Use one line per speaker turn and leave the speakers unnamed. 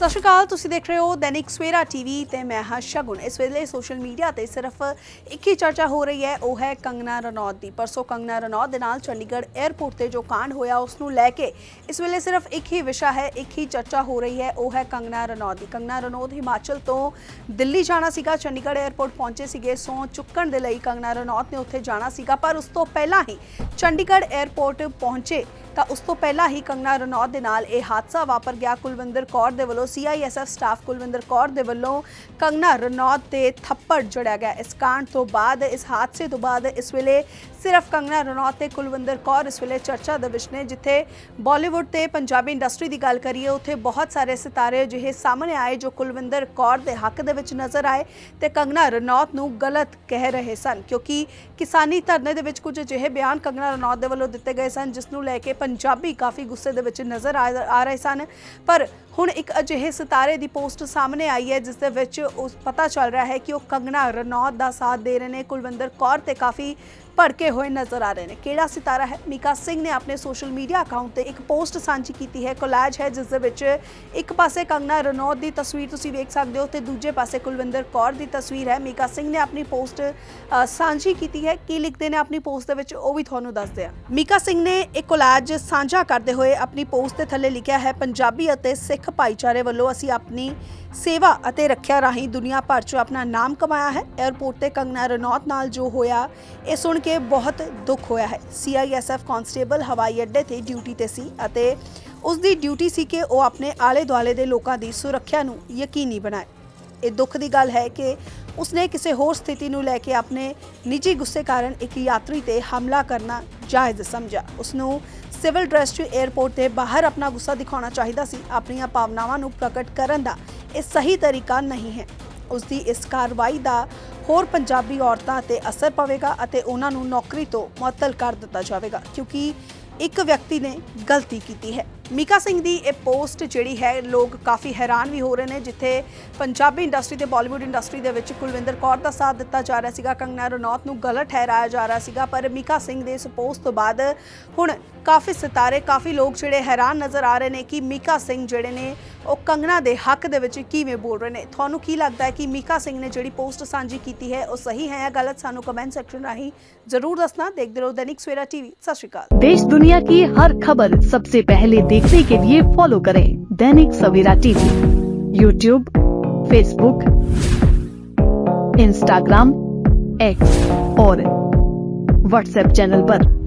ਸਤਿ ਸ਼੍ਰੀ ਅਕਾਲ, ਤੁਸੀਂ ਦੇਖ ਰਹੇ ਹੋ ਦੈਨਿਕ ਸਵੇਰਾ ਟੀਵੀ ਤੇ ਮੈਂ ਹਾਂ ਸ਼ਗੁਨ। ਇਸ ਵੇਲੇ ਸੋਸ਼ਲ ਮੀਡੀਆ ਤੇ ਸਿਰਫ ਇੱਕ ਹੀ ਚਰਚਾ ਹੋ ਰਹੀ ਹੈ, ਉਹ ਹੈ ਕੰਗਨਾ ਰਣੌਤ ਦੀ। ਪਰਸੋਂ ਕੰਗਨਾ ਰਣੌਤ ਦੇ ਨਾਲ ਚੰਡੀਗੜ੍ਹ 에ਅਰਪੋਰਟ ਤੇ ਜੋ ਕਾਂਡ ਹੋਇਆ, ਉਸ ਨੂੰ ਲੈ ਕੇ ਇਸ ਵੇਲੇ ਸਿਰਫ ਇੱਕ ਹੀ ਵਿਸ਼ਾ ਹੈ, ਇੱਕ ਹੀ ਚਰਚਾ ਹੋ ਰਹੀ ਹੈ, ਉਹ ਹੈ ਕੰਗਨਾ ਰਣੌਤ ਦੀ। ਕੰਗਨਾ ਰਣੌਤ ਹਿਮਾਚਲ ਤੋਂ ਦਿੱਲੀ ਜਾਣਾ ਸੀਗਾ, ਚੰਡੀਗੜ੍ਹ 에ਅਰਪੋਰਟ ਪਹੁੰਚੇ ਸੀਗੇ, ਸੌ ਚੁੱਕਣ ਦੇ ਲਈ ਕੰਗਨਾ ਰਣੌਤ ਨੇ ਉੱਥੇ ਜਾਣਾ ਸੀਗਾ, ਪਰ ਉਸ ਤੋਂ ਪਹਿਲਾਂ ਹੀ ਚੰਡੀਗੜ੍ਹ 에ਅਰਪੋਰਟ ਪਹੁੰਚੇ ਤਾਂ ਉਸ ਤੋਂ ਪਹਿਲਾਂ ਹੀ ਕੰਗਨਾ ਰਣੌਤ ਦੇ ਨਾਲ ਇਹ ਹਾਦਸਾ ਵਾਪਰ ਗਿਆ। ਕੁਲਵਿੰਦਰ ਕੌਰ ਦੇ ਵੱਲੋਂ ਸੀਆਈਐਸਐਫ ਸਟਾਫ ਕੁਲਵਿੰਦਰ ਕੌਰ ਦੇ ਵੱਲੋਂ ਕੰਗਨਾ ਰਣੌਤ ਤੇ ਥੱਪੜ ਜੜਿਆ ਗਿਆ। ਇਸ ਕਾਂਡ ਤੋਂ ਬਾਅਦ, ਇਸ ਹਾਦਸੇ ਤੋਂ ਬਾਅਦ ਇਸ ਵੇਲੇ ਸਿਰਫ ਕੰਗਨਾ ਰਣੌਤ ਤੇ ਕੁਲਵਿੰਦਰ ਕੌਰ ਇਸ ਵੇਲੇ ਚਰਚਾ ਦੇ ਵਿਸ਼ੇ ਨੇ, ਜਿੱਥੇ ਬਾਲੀਵੁੱਡ ਤੇ ਪੰਜਾਬੀ ਇੰਡਸਟਰੀ ਦੀ ਗੱਲ ਕਰੀਏ, ਉੱਥੇ ਬਹੁਤ ਸਾਰੇ ਸਿਤਾਰੇ ਅਜਿਹੇ ਸਾਹਮਣੇ ਆਏ ਜੋ ਕੁਲਵਿੰਦਰ ਕੌਰ ਦੇ ਹੱਕ ਦੇ ਵਿੱਚ ਨਜ਼ਰ ਆਏ ਤੇ ਕੰਗਨਾ ਰਣੌਤ ਨੂੰ ਗਲਤ ਕਹਿ ਰਹੇ ਸਨ। ਕਿਉਂਕਿ ਕਿਸਾਨੀ ਧਰਨੇ ਦੇ ਵਿੱਚ ਕੁਝ ਅਜਿਹੇ ਬਿਆਨ ਕੰਗਨਾ ਰਣੌਤ ਦੇ ਵੱਲੋਂ ਦਿੱਤੇ ਗਏ ਸਨ, ਜਿਸ ਨੂੰ ਲੈ ਕੇ ਪੰਜਾਬੀ ਕਾਫੀ ਗੁੱਸੇ ਦੇ ਵਿੱਚ ਨਜ਼ਰ ਆ ਰਹੇ ਸਨ। ਪਰ ਹੁਣ ਇੱਕ ਅਜਿਹੇ ਸਿਤਾਰੇ ਦੀ ਪੋਸਟ ਸਾਹਮਣੇ ਆਈ ਹੈ, ਜਿਸ ਦੇ ਵਿੱਚ ਉਸ ਪਤਾ ਚੱਲ ਰਿਹਾ ਹੈ ਕਿ ਉਹ ਕੰਗਣਾ ਰਣੌਤ ਦਾ ਸਾਥ ਦੇ ਰਹੇ ਨੇ। ਕੁਲਵਿੰਦਰ ਕੌਰ ਤੇ ਕਾਫੀ ਭੜਕੇ ਹੋਏ ਨਜ਼ਰ ਆ ਰਹੇ ਨੇ। ਕਿਹੜਾ ਸਿਤਾਰਾ ਹੈ? ਮੀਕਾ ਸਿੰਘ ਨੇ ਆਪਣੇ ਸੋਸ਼ਲ ਮੀਡੀਆ ਅਕਾਊਂਟ ਤੇ ਇੱਕ ਪੋਸਟ ਸਾਂਝੀ ਕੀਤੀ ਹੈ। ਕੋਲਾਜ ਹੈ, ਜਿਸ ਦੇ ਵਿੱਚ ਇੱਕ ਪਾਸੇ ਕੰਗਨਾ ਰਣੌਤ ਦੀ ਤਸਵੀਰ ਤੁਸੀਂ ਵੇਖ ਸਕਦੇ ਹੋ, ਤੇ ਦੂਜੇ ਪਾਸੇ ਕੁਲਵਿੰਦਰ ਕੌਰ ਦੀ ਤਸਵੀਰ ਹੈ। ਮੀਕਾ ਸਿੰਘ ਨੇ ਆਪਣੀ ਪੋਸਟ ਸਾਂਝੀ ਕੀਤੀ ਹੈ। ਕੀ ਲਿਖਦੇ ਨੇ ਆਪਣੀ ਪੋਸਟ ਦੇ ਵਿੱਚ, ਉਹ ਵੀ ਤੁਹਾਨੂੰ ਦੱਸਦੇ ਆ। ਮੀਕਾ ਸਿੰਘ ਨੇ ਇੱਕ ਕੋਲਾਜ ਸਾਂਝਾ ਕਰਦੇ ਹੋਏ ਆਪਣੀ ਪੋਸਟ ਦੇ ਥੱਲੇ ਲਿਖਿਆ ਹੈ, ਪੰਜਾਬੀ ਅਤੇ ਸਿੱਖ ਭਾਈਚਾਰੇ ਵੱਲੋਂ ਅਸੀਂ ਆਪਣੀ ਸੇਵਾ ਅਤੇ ਰੱਖਿਆ ਰਾਹੀਂ ਦੁਨੀਆ ਭਰ 'ਚ ਆਪਣਾ ਨਾਮ ਕਮਾਇਆ ਹੈ। 에ਅਰਪੋਰਟ ਤੇ ਕੰਗਨਾ ਰਣੌਤ ਨਾਲ ਜੋ ਹੋਇਆ, ਇਹ ਸੁਣ ਕੇ ਬਹੁਤ ਦੁੱਖ ਹੋਇਆ ਹੈ। ਸੀਆਈਐਸਐਫ ਕਾਂਸਟੇਬਲ ਹਵਾਈ ਅੱਡੇ ਤੇ ਡਿਊਟੀ ਤੇ ਸੀ ਅਤੇ ਉਸ ਦੀ ਡਿਊਟੀ ਸੀ ਕਿ ਉਹ ਆਪਣੇ ਆਲੇ ਦੁਆਲੇ ਦੇ ਲੋਕਾਂ ਦੀ ਸੁਰੱਖਿਆ ਨੂੰ ਯਕੀਨੀ ਬਣਾਏ। ਇਹ ਦੁੱਖ ਦੀ ਗੱਲ ਹੈ ਕਿ ਉਸਨੇ ਕਿਸੇ ਹੋਰ ਸਥਿਤੀ ਨੂੰ ਲੈ ਕੇ ਆਪਣੇ ਨਿੱਜੀ ਗੁੱਸੇ ਕਾਰਨ ਇੱਕ ਯਾਤਰੀ ਤੇ ਹਮਲਾ ਕਰਨਾ ਜਾਇਜ਼ ਸਮਝਿਆ। ਉਸ ਨੂੰ ਸਿਵਲ ਡਰੈਸ 'ਚ 에ਅਰਪੋਰਟ ਤੇ ਬਾਹਰ ਆਪਣਾ ਗੁੱਸਾ ਦਿਖਾਉਣਾ ਚਾਹੀਦਾ ਸੀ, ਆਪਣੀਆਂ ਭਾਵਨਾਵਾਂ ਨੂੰ ਪ੍ਰਗਟ ਕਰਨ ਦਾ ਇਹ ਸਹੀ ਤਰੀਕਾ ਨਹੀਂ ਹੈ। ਉਸ ਦੀ ਇਸ ਕਾਰਵਾਈ ਦਾ ਹੋਰ ਪੰਜਾਬੀ ਔਰਤਾਂ ਤੇ ਅਸਰ ਪਵੇਗਾ ਅਤੇ ਉਹਨਾਂ ਨੂੰ ਨੌਕਰੀ ਤੋਂ ਮੁਅੱਤਲ ਕਰ ਦਿੱਤਾ ਜਾਵੇਗਾ, ਕਿਉਂਕਿ ਇੱਕ ਵਿਅਕਤੀ ਨੇ ਗਲਤੀ ਕੀਤੀ ਹੈ। ਮੀਕਾ ਸਿੰਘ ਦੀ ਇਹ ਪੋਸਟ ਜਿਹੜੀ ਹੈ, ਲੋਕ ਕਾਫੀ ਹੈਰਾਨ ਵੀ ਹੋ ਰਹੇ ਨੇ, ਜਿੱਥੇ ਪੰਜਾਬੀ ਇੰਡਸਟਰੀ ਤੇ ਬਾਲੀਵੁੱਡ ਇੰਡਸਟਰੀ ਦੇ ਵਿੱਚ ਕੁਲਵਿੰਦਰ ਕੌਰ ਦਾ ਸਾਥ ਦਿੱਤਾ ਜਾ ਰਿਹਾ ਸੀਗਾ, ਕੰਗਨਾ ਰਣੌਤ ਨੂੰ ਗਲਤ ਠਹਿਰਾਇਆ ਜਾ ਰਿਹਾ ਸੀਗਾ, ਪਰ ਮੀਕਾ ਸਿੰਘ ਦੇ ਇਸ ਪੋਸਟ ਤੋਂ ਬਾਅਦ ਹੁਣ ਕਾਫੀ ਸਿਤਾਰੇ, ਕਾਫੀ ਲੋਕ ਜਿਹੜੇ ਹੈਰਾਨ ਨਜ਼ਰ ਆ ਰਹੇ ਨੇ ਕਿ ਮੀਕਾ ਸਿੰਘ ਜਿਹੜੇ ਨੇ ਉਹ ਕੰਗਨਾ ਦੇ ਹੱਕ ਦੇ ਵਿੱਚ ਕਿਵੇਂ ਬੋਲ ਰਹੇ ਨੇ ਤੁਹਾਨੂੰ ਕੀ ਲੱਗਦਾ ਹੈ ਕਿ ਮੀਕਾ ਸਿੰਘ ਨੇ ਜਿਹੜੀ ਪੋਸਟ ਸਾਂਝੀ ਕੀਤੀ ਹੈ ਉਹ ਸਹੀ ਹੈ ਜਾਂ ਗਲਤ ਸਾਨੂੰ ਕਮੈਂਟ ਸੈਕਸ਼ਨ ਰਾਹੀਂ ਜ਼ਰੂਰ ਦੱਸਣਾ ਦੇਖਦੇ ਰਹੋ ਦੈਨਿਕ ਸਵੇਰਾ ਟੀਵੀ ਸਤਿ ਸ਼੍ਰੀ ਅਕਾਲ
देश दुनिया की हर खबर सबसे पहले देखने के लिए फॉलो करें Dainik Savera TV YouTube Facebook Instagram X और व्हाट्सएप चैनल पर।